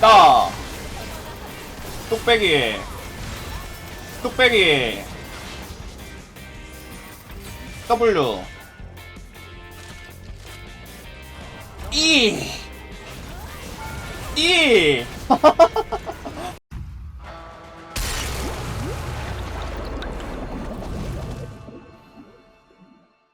따 뚝배기. 뚝배기. W. E. E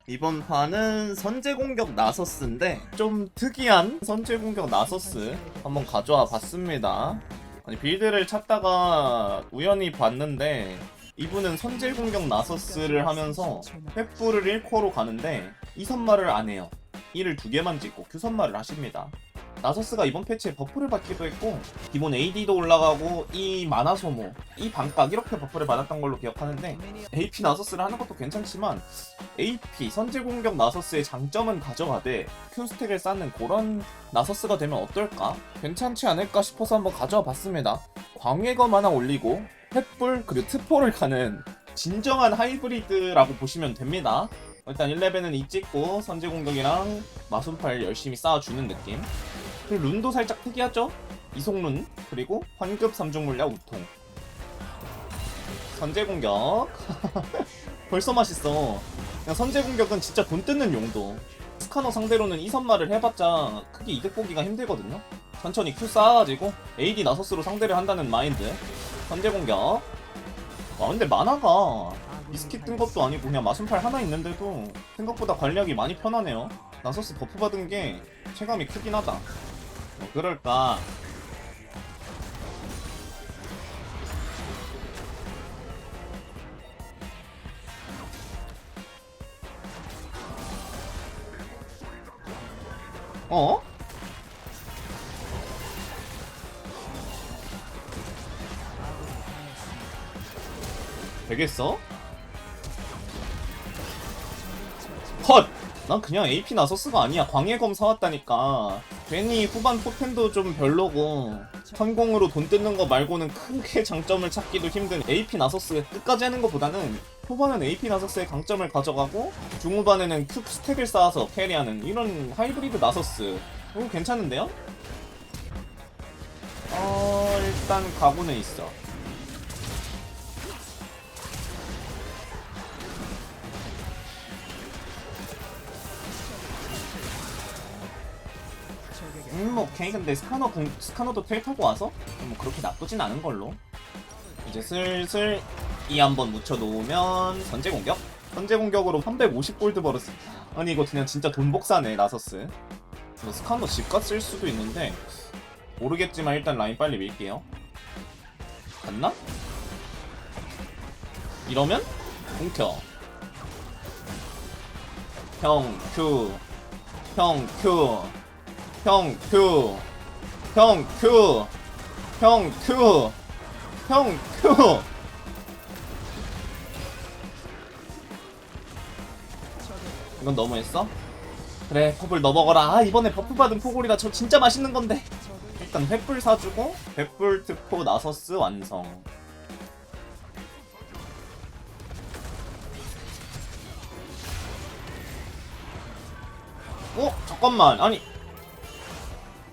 이번 판은 선제 공격 나서스인데 좀 특이한 선제 공격 나서스 한번 가져와 봤습니다. 아니 빌드를 찾다가 우연히 봤는데 이분은 선제 공격 나서스를 하면서 횃불을 1코로 가는데 이 선말을 안 해요. 이를 두 개만 찍고 큐 선말을 하십니다. 나서스가 이번 패치에 버프를 받기도 했고 기본 AD도 올라가고 이 만화 소모, 이 반각 이렇게 버프를 받았던 걸로 기억하는데 AP 나서스를 하는 것도 괜찮지만 AP 선제 공격 나서스의 장점은 가져가되 Q 스택을 쌓는 그런 나서스가 되면 어떨까? 괜찮지 않을까 싶어서 한번 가져와 봤습니다. 광해검 하나 올리고 횃불 그리고 트포를 가는 진정한 하이브리드라고 보시면 됩니다. 일단 1레벨은 이 찍고 선제 공격이랑 마순팔 열심히 쌓아주는 느낌. 그리고 룬도 살짝 특이하죠? 이속룬 그리고 환급 3중 물약 우통. 선제 공격. 벌써 맛있어. 그냥 선제 공격은 진짜 돈 뜯는 용도. 스카너 상대로는 이 선말을 해봤자 크게 이득 보기가 힘들거든요. 천천히 Q 쌓아가지고 AD 나서스로 상대를 한다는 마인드. 선제 공격. 아 근데 만화가 미스킷 뜬 것도 아니고 그냥 마순팔 하나 있는데도 생각보다 관리하기 많이 편하네요. 나서스 버프 받은 게 체감이 크긴 하다. 뭐 그럴까? 어? 되겠어? 컷! 난 그냥 AP 나서스가 아니야. 광해검 사왔다니까. 괜히 후반 포텐도 좀 별로고 성공으로 돈 뜯는 거 말고는 크게 장점을 찾기도 힘든 AP 나서스 끝까지 하는 것보다는 후반은 AP 나서스의 강점을 가져가고 중후반에는 큐 스택을 쌓아서 캐리하는 이런 하이브리드 나서스 이거 괜찮은데요? 어 일단 가고는 있어 음 오케이. 근데 스카너 공, 스카너도 텔 타고 와서? 뭐 그렇게 나쁘진 않은 걸로. 이제 슬슬 이 한번 묻혀 놓으면 선제 공격? 선제 공격으로 350골드 벌었어 아니 이거 그냥 진짜 돈 복사네 나서스. 스카너 집값 쓸 수도 있는데 모르겠지만 일단 라인 빨리 밀게요. 갔나? 이러면 공켜 형 큐. 형 큐 형 큐, 형 큐, 형 큐, 형 큐. 이건 너무했어? 그래 퍼블 너 먹어라. 아 이번에 버프 받은 포골이라 저 진짜 맛있는 건데. 일단 횃불 사주고 횃불 특포 나서스 완성. 어 잠깐만 아니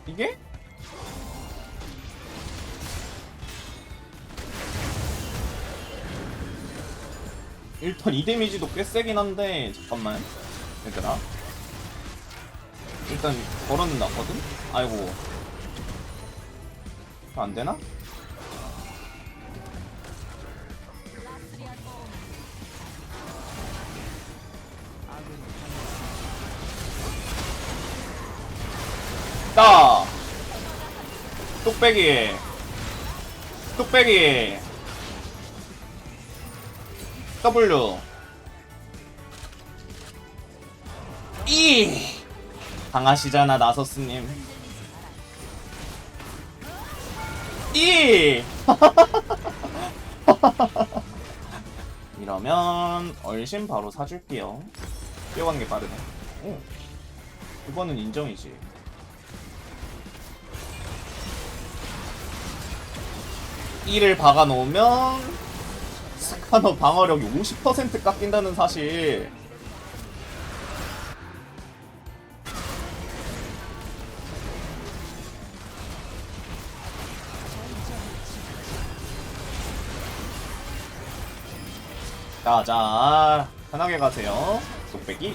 이게? 일단 이 데미지도 꽤 세긴 한데 잠깐만 얘들아 일단 걸어는 놨거든? 아이고 안 되나? 따 뚝배기. 뚝배기. W. E 강하시잖아 나서스님. E 이러면 얼씬 바로 사줄게요. 뛰어간 게 빠르네. 오. 이번은 인정이지 1을 박아놓으면 스카노 방어력이 50% 깎인다는 사실. 자자 편하게 가세요. 속배기.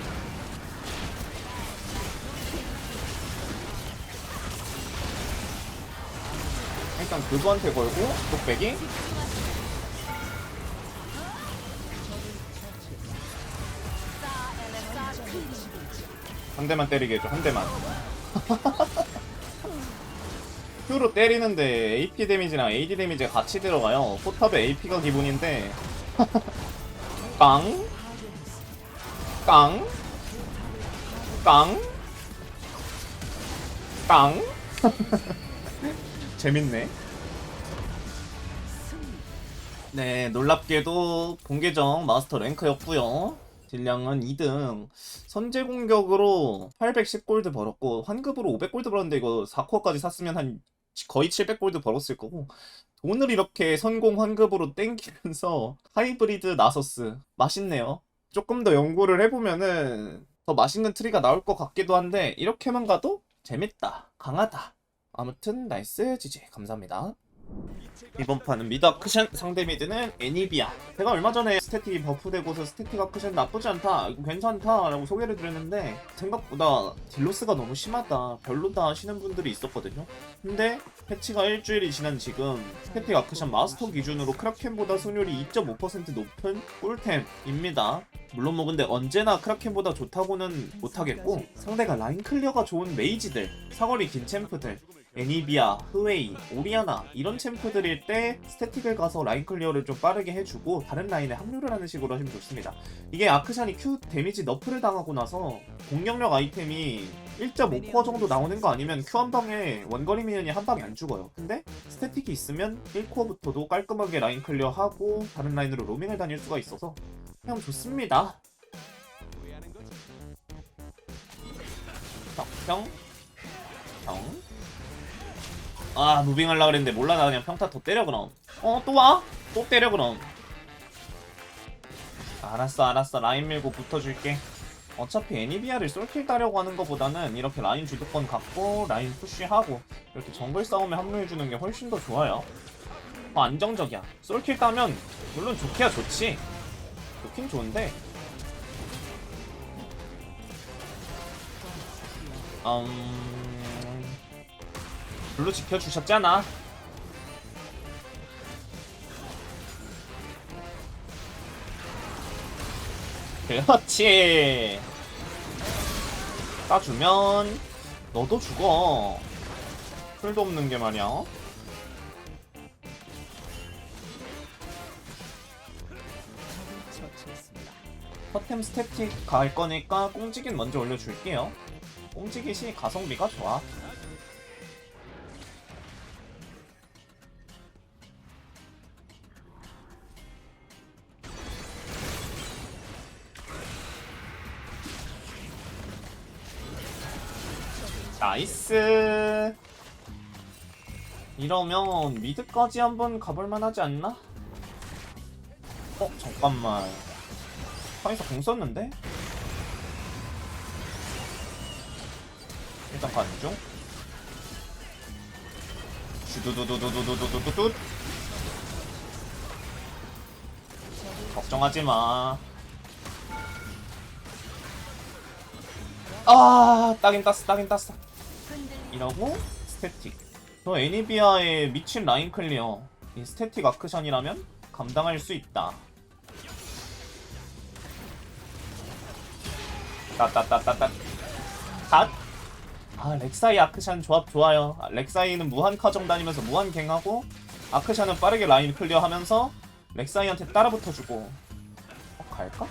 일단 그거한테 걸고 뚝배기. 한 대만 때리게 해줘, 한 대만. Q로 때리는데 AP 데미지랑 AD 데미지가 같이 들어가요. 포탑에 AP가 기본인데. 깡. 깡. 깡. 깡. 재밌네. 네, 놀랍게도 본계정 마스터 랭크였고요. 딜량은 2등. 선제 공격으로 810골드 벌었고 환급으로 500골드 벌었는데 이거 4코어까지 샀으면 한 거의 700골드 벌었을 거고 돈을 이렇게 선공 환급으로 땡기면서 하이브리드 나서스 맛있네요. 조금 더 연구를 해보면은 더 맛있는 트리가 나올 것 같기도 한데 이렇게만 가도 재밌다, 강하다. 아무튼 나이스 지지. 감사합니다. 이번 판은 미드 아크션 상대 미드는 애니비아. 제가 얼마 전에 스태틱이 버프되고서 스태틱 아크션 나쁘지 않다 괜찮다 라고 소개를 드렸는데 생각보다 딜로스가 너무 심하다 별로다 하시는 분들이 있었거든요. 근데 패치가 일주일이 지난 지금 스태틱 아크션 마스터 기준으로 크라켄보다 승률이 2.5% 높은 꿀템입니다. 물론 뭐 근데 언제나 크라켄보다 좋다고는 못하겠고 상대가 라인 클리어가 좋은 메이지들 사거리 긴 챔프들 애니비아, 흐웨이, 오리아나 이런 챔프들일 때 스태틱을 가서 라인 클리어를 좀 빠르게 해주고 다른 라인에 합류를 하는 식으로 하시면 좋습니다. 이게 아크샨이 Q 데미지 너프를 당하고 나서 공격력 아이템이 1.5% 정도 나오는 거 아니면 Q 한 방에 원거리 미니언이 한 방에 안 죽어요. 근데 스태틱이 있으면 1코어부터도 깔끔하게 라인 클리어하고 다른 라인으로 로밍을 다닐 수가 있어서 그냥 좋습니다. 평, 평, 평. 아 무빙 하려고 그랬는데 몰라 나. 그냥 평타 더 때려 그럼. 어 또 와? 또 때려 그럼. 알았어 알았어. 라인 밀고 붙어줄게. 어차피 애니비아를 솔킬 따려고 하는 것보다는 이렇게 라인 주도권 갖고 라인 푸쉬하고 이렇게 정글 싸움에 합류해주는 게 훨씬 더 좋아요. 더 안정적이야. 솔킬 따면 물론 좋게야 좋지. 좋긴 좋은데. 음... 블루 지켜주셨잖아. 그렇지. 따주면 너도 죽어. 풀도 없는 게 말이야. 허템 스태틱 갈 거니까 꽁지긴 먼저 올려줄게요. 꽁지깃이 가성비가 좋아. 나이스. 이러면 미드까지 한번 가볼만 하지 않나? 어 잠깐만. 카이사 공 썼는데? 일단 가는 중. 슈두두두두두두두두두 걱정하지마. 아 따긴 땄어 따긴 땄어 이러고? 스태틱. 저 애니비아의 미친 라인 클리어. 이 스태틱 아크션이라면 감당할 수 있다. 따따따따따. 갓! 아 렉사이 아크샨 조합 좋아요. 아, 렉사이는 무한 카정 다니면서 무한 갱하고 아크샨은 빠르게 라인 클리어하면서 렉사이한테 따라붙어주고. 어, 갈까?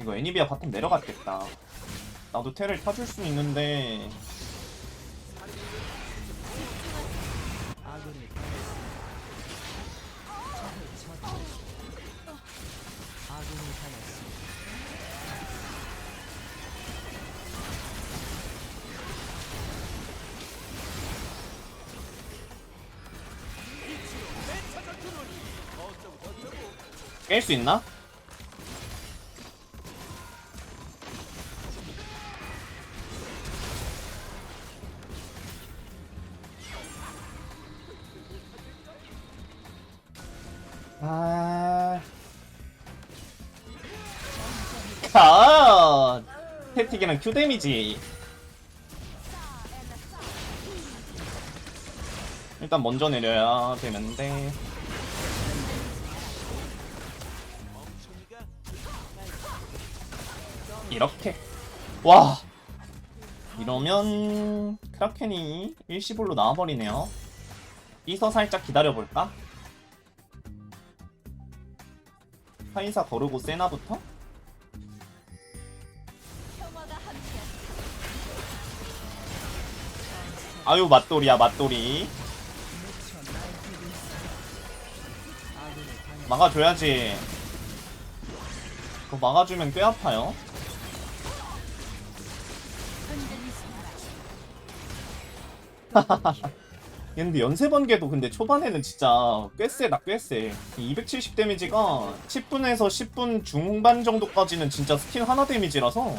이거 애니비아 바텀 내려갔겠다. 나도 테를 타줄 수 있는데 깰 수 있나? 아. 가! 태틱이랑 큐 데미지. 일단 먼저 내려야 되는데. 이렇게. 와. 이러면 크라켄이 일시불로 나와버리네요. 이서 살짝 기다려볼까? 카이사 거르고 세나부터? 아유 맞돌이야 맞돌이. 막아줘야지. 그거 막아주면 꽤 아파요 근데 연쇄 번개도 근데 초반에는 진짜 꽤 세다 꽤 세. 270 데미지가 10분에서 10분 중반 정도까지는 진짜 스킬 하나 데미지라서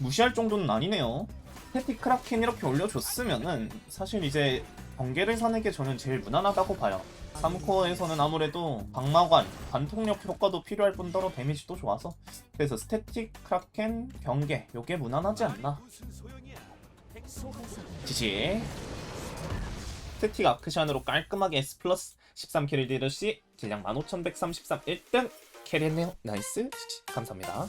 무시할 정도는 아니네요. 스태틱 크라켄 이렇게 올려줬으면은 사실 이제 번개를 사는 게 저는 제일 무난하다고 봐요. 3코어에서는 아무래도 방마관, 관통력 효과도 필요할 뿐더러 데미지도 좋아서 그래서 스태틱 크라켄 경계 요게 무난하지 않나. 지지. 스태틱 아크샨으로 깔끔하게 S 플러스 13캐리 디르시 질량 15133 1등 캐리했네요 나이스. 감사합니다